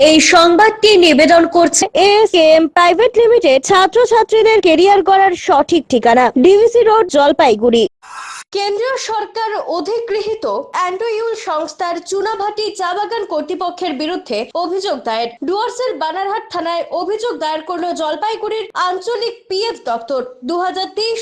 এই সংবাদটি নিবেদন করছে এএসকেএম প্রাইভেট লিমিটেড ছাত্রছাত্রীদের কেরিয়ার করার সঠিক ঠিকানা ডিভিসি রোড, জলপাইগুড়ি। কেন্দ্রীয় সরকার অধিগৃহীত অ্যান্ডোইউল সংস্থার চুনাভাটি চা বাগান কর্তৃপক্ষের বিরুদ্ধে অভিযোগ দায়ের। ডুয়ার্সের বানারহাট থানায় অভিযোগ দায়ের করল জলপাইগুড়ির আঞ্চলিক পিএফ দপ্তর। দু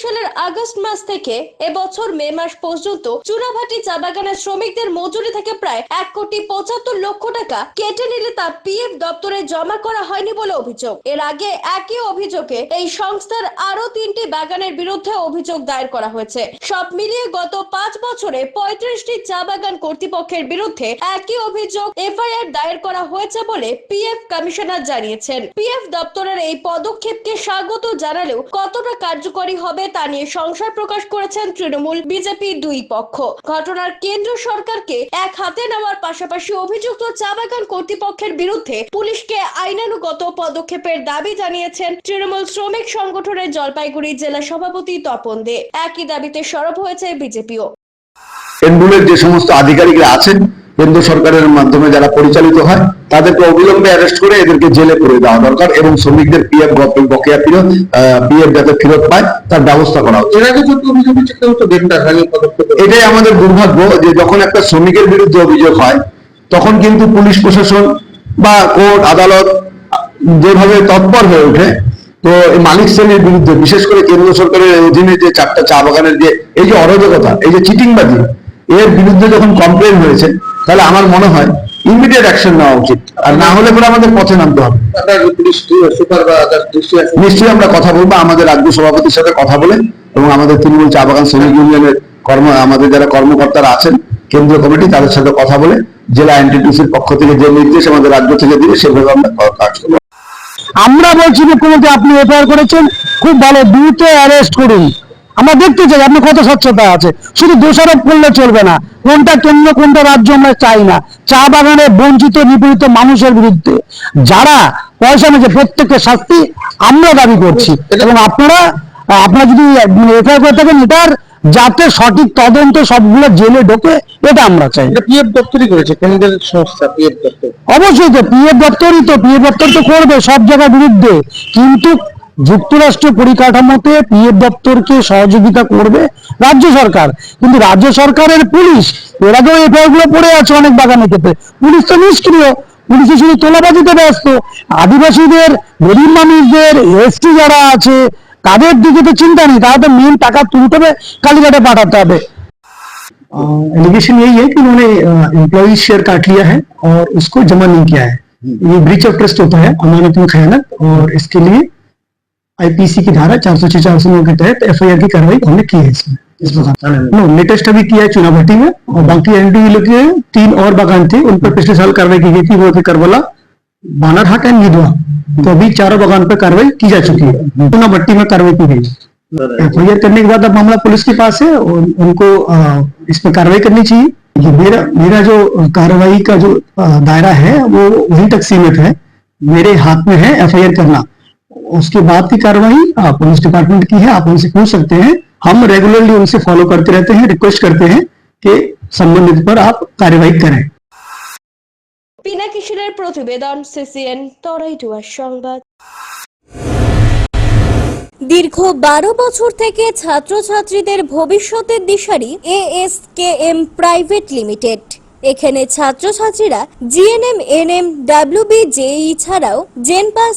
সালের আগস্ট মাস থেকে এবছর মে মাস পর্যন্ত চুনাভাটি চা বাগানের শ্রমিকদের মজুরি থেকে প্রায় এক কোটি পঁচাত্তর লক্ষ টাকা কেটে নিলে তা পিএফ দপ্তরে জমা করা হয়নি বলে অভিযোগ। এর আগে একই অভিযোগে এই সংস্থার আরও তিনটি বাগানের বিরুদ্ধে অভিযোগ দায়ের করা হয়েছে। সব মিলিয়ে গত পাঁচ বছরে পঁয়ত্রিশটি চা বাগান কর্তৃপক্ষের বিরুদ্ধে একই অভিযোগ এফআইআর দায়ের করা হয়েছে বলে পিএফ কমিশনার জানিয়েছেন। পিএফ দপ্তরের এই পদক্ষেপকে স্বাগত জানালেও কতটা কার্যকরী হবে তা নিয়ে সংশয় প্রকাশ করেছেন তৃণমূল বিজেপি দুই পক্ষ। ঘটনার কেন্দ্র সরকারকে এক হাতে নেওয়ার পাশাপাশি অভিযুক্ত চা বাগান কর্তৃপক্ষের বিরুদ্ধে পুলিশকে আইনানুগত পদক্ষেপের দাবি জানিয়েছেন তৃণমূল শ্রমিক সংগঠনের জলপাইগুড়ি জেলা সভাপতি তপন দে। একই দাবিতে সরব হয়েছে এনরুলের যে সমস্ত আধিকারিকরা আছেন কেন্দ্র সরকারের মাধ্যমে যারা পরিচালিত হয় তাদেরকে অবিলম্বে অ্যারেস্ট করে এদেরকে জেলে করে দেওয়া দরকার এবং শ্রমিকদের পিএফ বকেয়া ফেরত পিএফ যাতে ফেরত পায় তার ব্যবস্থা করা হচ্ছে। এটাই আমাদের দুর্ভাগ্য যে যখন একটা শ্রমিকের বিরুদ্ধে অভিযোগ হয় তখন কিন্তু পুলিশ প্রশাসন বা কোর্ট আদালত যেভাবে তৎপর হয়ে ওঠে তো মালিক শ্রেণির বিরুদ্ধে, বিশেষ করে কেন্দ্র সরকারের অধীনে যে চারটা চা বাগানের যে, এই যে অরাজকতা, এই যে চিটিংবাজি, এর বিরুদ্ধে যখন কমপ্লেন হয়েছে, তাহলে আমার মনে হয় ইমিডিয়েট অ্যাকশন নেওয়া উচিত। আর না হলে পরে আমাদের পথে নামতে হবে। নিশ্চয়ই আমরা কথা বলব, আমাদের রাজ্য সভাপতির সাথে কথা বলে এবং আমাদের তৃণমূল চা বাগান শ্রমিক ইউনিয়নের কর্ম, আমাদের যারা কর্মকর্তারা আছেন, কেন্দ্রীয় কমিটি, তাদের সাথে কথা বলে জেলা এনটিটিসির পক্ষ থেকে যে নির্দেশ আমাদের রাজ্য থেকে দিবে, সেভাবে আমরা কাজ করব। আমরা বলছি মুখ্যমন্ত্রী আপনি এফআইআর করেছেন খুব ভালো দ্রুত অ্যারেস্ট করুন। আমরা দেখতে চাই আপনি কত স্বচ্ছতা আছে। শুধু দোষারোপ করলে চলবে না। কোনটা কেন্দ্র কোনটা রাজ্য আমরা চাই না। চা বাগানে বঞ্চিত নিপীড়িত মানুষের বিরুদ্ধে। যারা পয়সা নিয়েছে প্রত্যেকের শাস্তি আমরা দাবি করছি। এবং আপনারা আপনারা যদি এফআইআর করে থাকেন এটার যাতে সঠিক তদন্ত সবগুলো জেলে ঢোকে এটা আমরা চাই। পিএফ দপ্তরই করেছে কেন্দ্রের সংস্থা পিএফ দপ্তর। অবশ্যই তো পিএফ দপ্তরই তো পিএফ দপ্তর তো করবে সব জায়গার বিরুদ্ধে। কিন্তু যুক্তরাষ্ট্র পরিকাঠামোতে পিএফ দপ্তরকে সহযোগিতা করবে রাজ্য সরকার। কিন্তু রাজ্য সরকারের পুলিশ এর আগেও এফআইআরগুলো পড়ে আছে অনেক বাগানের ক্ষেত্রে। পুলিশ তো নিষ্ক্রিয় পুলিশ শুধু তোলাবাজিতে ব্যস্ত। আদিবাসীদের গরিব মানুষদের এসটি যারা আছে তাদের দিকে তো চিন্তা নেই তারা তো মেন টাকা তুলতে হবে কালীঘাটে পাঠাতে হবে एलिगेशन यही है कि उन्होंने एम्प्लॉय शेयर काट लिया है और उसको जमा नहीं किया है ये ब्रीच ऑफ ट्रस्ट होता है अमानत में खयानत और इसके लिए आईपीसी की धारा चार सौ छह चार सौ नौ के तहत एफ की कार्रवाई हमने की है इसमें इस बागान नो लेटेस्ट अभी किया है चुनाभट्टी में और बाकी एनडी के तीन और बागान थे उन पर पिछले साल कार्रवाई की गई थी वो थे करबला बानरहाट एंड गिधवा तो अभी चारों बगान पर कार्रवाई की जा चुकी है। चुनाभट्टी में कार्रवाई की गई। एफ़ आई करने के बाद अब मामला पुलिस के पास है और उनको इस पर कार्रवाई करनी चाहिए। ये मेरा मेरा जो कार्रवाई का जो दायरा है वो वहीं तक सीमित है। मेरे हाथ में है एफआईआर करना। उसके बाद की कार्रवाई पुलिस डिपार्टमेंट की है आप उनसे पूछ सकते हैं। हम रेगुलरली उनसे फॉलो करते रहते हैं रिक्वेस्ट करते हैं कि संबंधित पर आप कार्यवाही करें। পিনাকিশোরের প্রতিবেদন, সিসিএন তরাইটুয়ার সংবাদ। দীর্ঘ বারো বছর থেকে ছাত্রছাত্রীদের ভবিষ্যতের দিশারি এএসকেএম প্রাইভেট লিমিটেড। এখানে ছাত্রছাত্রীরা জিএনএম, এনএম, ডাব্লিউবি, জেই ছাড়াও জেনপাস